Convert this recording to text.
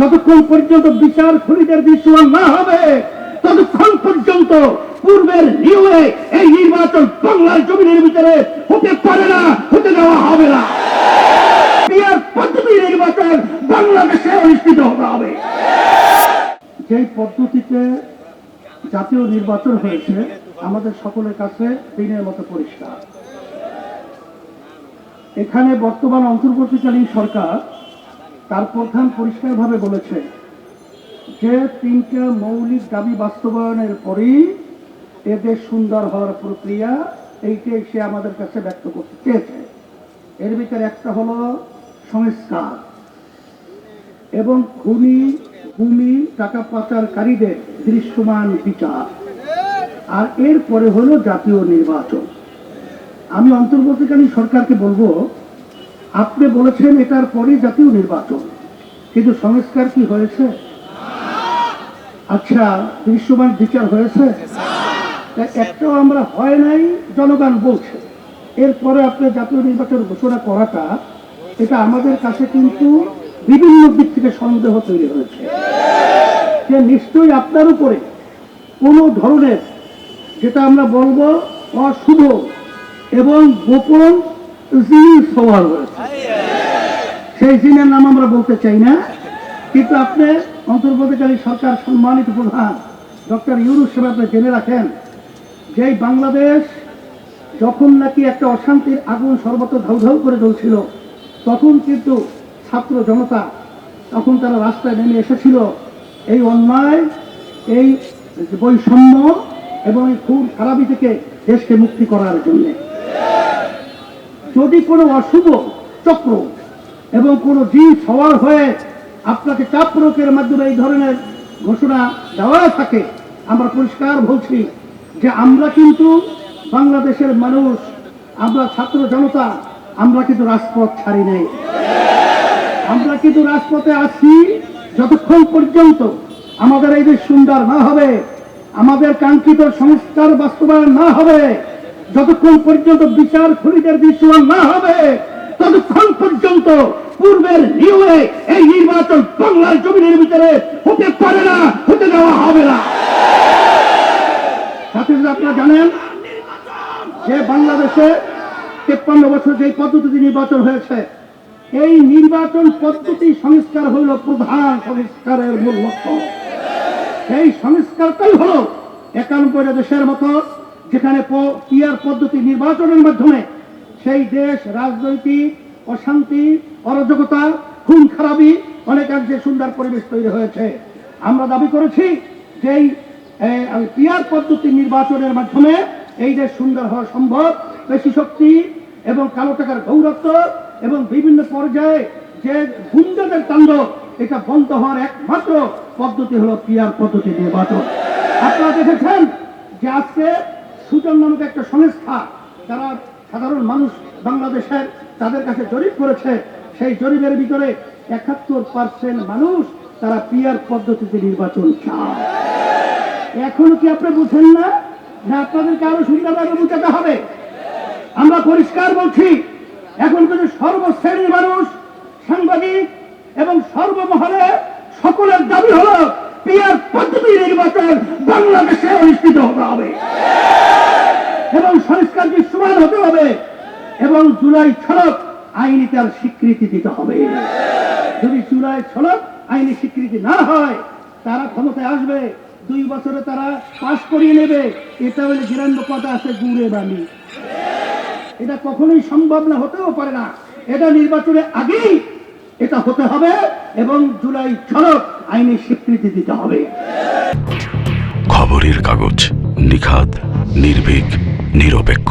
যতক্ষণ পর্যন্ত বিচার খুনিদের দৃশ্যমান না হবে, ততক্ষণ পর্যন্ত পূর্বের নিয়মে এই নির্বাচন বাংলার জমিনের ভিতরে হতে পারে না, হতে দেওয়া হবে না। পদ্ধতি নির্বাচন বাংলাদেশে অনুষ্ঠিত হবে। যেই পদ্ধতিতে জাতীয় নির্বাচন হয়েছে, আমাদের সকলের কাছে দিনের মতো পরিষ্কার। এখানে বর্তমান অন্তর্বর্তীকালীন সরকার তার প্রধান পরিষ্কারভাবে বলেছে যে তিনটা মৌলিক দাবি বাস্তবায়নের পরেই এদের সুন্দর হওয়ার প্রক্রিয়া, এইটাই সে আমাদের কাছে ব্যক্ত করতে চেয়েছে। এর ভিতরে একটা হলো সংস্কার এবং খুনি, ভূমি, টাকা পাচারকারীদের দৃশ্যমান বিচার। আর এরপরে হলো জাতীয় নির্বাচন। আমি অন্তর্বর্তীকালীন সরকারকে বলব আপনি বলেছেন এটার পরে জাতীয় নির্বাচন, কিন্তু সংস্কার কি হয়েছে? আচ্ছা দৃশ্যমান বিচার হয়েছে? একটাও আমরা হয় নাই, জনগণ বলছে। এরপরে আপনি জাতীয় নির্বাচন ঘোষণা করাটা, এটা আমাদের কাছে কিন্তু বিভিন্ন দিক থেকে সন্দেহ তৈরি হয়েছে। যে নিশ্চয়ই আপনার উপরে কোনো ধরনের, যেটা আমরা বলব অশুভ এবং গোপন সেই নাম আমরা বলতে চাই না, কিন্তু আপনি অন্তর্বর্তীকালী সরকার সম্মানিত প্রধান ডক্টর সাহেব আপনি জেনে রাখেন যে বাংলাদেশ যখন নাকি একটা অশান্তির আগুন সর্বত্র করে জ্বলছিল, তখন কিন্তু ছাত্র জনতা তখন তারা রাস্তায় নেমে এসেছিল। এই অন্যায়, এই বৈষম্য এবং এই খুব খারাপি থেকে দেশকে মুক্তি করার জন্যে। যদি কোনো অশুভ চক্র এবং কোনো জিনিস হওয়ার হয়ে আপনাকে চাপ প্রয়োগের মাধ্যমে এই ধরনের ঘোষণা দেওয়া থাকে, আমরা পরিষ্কার বলছি যে আমরা কিন্তু বাংলাদেশের মানুষ, আমরা ছাত্র জনতা, আমরা কিন্তু রাজপথ ছাড়ি নাই। আমরা কিন্তু রাজপথে আছি যতক্ষণ পর্যন্ত আমাদের এই দেশ সুন্দর না হবে, আমাদের কাঙ্ক্ষিত সংস্কার বাস্তবায়ন না হবে যতক্ষণ পর্যন্ত বিচার খুনিদের দৃশ্যমান না হবে, ততক্ষণ পর্যন্ত পূর্বের নিয়মে এই নির্বাচন বাংলার জমিনের ভিতরে হতে পারে না, হতে দেওয়া হবে না। সাথে সাথে আপনারা জানেন যে বাংলাদেশে তেপ্পান্ন বছর যে পদ্ধতিতে নির্বাচন হয়েছে, এই নির্বাচন পদ্ধতি সংস্কার হইল প্রধান সংস্কারের মূল লক্ষ্য। এই সংস্কারটাই হলো একানব্বইটা দেশের মতো যেখানে পিয়ার পদ্ধতি নির্বাচনের মাধ্যমে সেই দেশ রাজনৈতিক অশান্তি, অরাজকতা খুন খারাপি অনেকাংশে সুন্দর পরিবেশ তৈরি হয়েছে। আমরা দাবি করেছি যে পিয়ার পদ্ধতি নির্বাচনের মাধ্যমে এই দেশ সুন্দর হওয়া সম্ভব। বেশি শক্তি এবং কালো টাকার গৌরত্ব এবং বিভিন্ন পর্যায়ে যে গুন্ডাদের তাণ্ডব, এটা বন্ধ হওয়ার একমাত্র পদ্ধতি হলো পিয়ার পদ্ধতি নির্বাচন। আপনারা দেখেছেন যে আজকে সুজন নামক একটা সংস্থা যারা সাধারণ মানুষ বাংলাদেশের তাদের কাছে জরিপ করেছে, সেই জরিপের ভিতরে একাত্তর পার্সেন্ট মানুষ তারা পিয়ার পদ্ধতিতে নির্বাচন চায়। এখনও কি আপনি বুঝেন না? না, আপনাদেরকে আরও সুন্দরভাবে বুঝাতে হবে। আমরা পরিষ্কার বলছি, এখন কিন্তু সর্বশ্রেণীর মানুষ, সাংবাদিক এবং সর্বমহলে সকলের দাবি হলো পিয়ার পদ্ধতি নির্বাচন বাংলাদেশে অনুষ্ঠিত হতে হবে। এবং সংস্কার দৃশ্যমান হতে হবে? এবং জুলাই ছড়ক আইনি তার স্বীকৃতি দিতে হবে। যদি জুলাই ছড়ক আইনি স্বীকৃতি না হয়, তারা ক্ষমতায় আসবে, দুই বছরে তারা পাশ করিয়ে নেবে। এটা হলে গিরান্ন কথা আছে, গুড়ে বালি এটা কখনোই সম্ভব না, হতেও পারে না। এটা নির্বাচনের আগেই এটা হতে হবে এবং জুলাই ছড়ক আইনি স্বীকৃতি দিতে হবে। খবরের কাগজ নিখাদ নির্ভীক নিরপেক্ষ।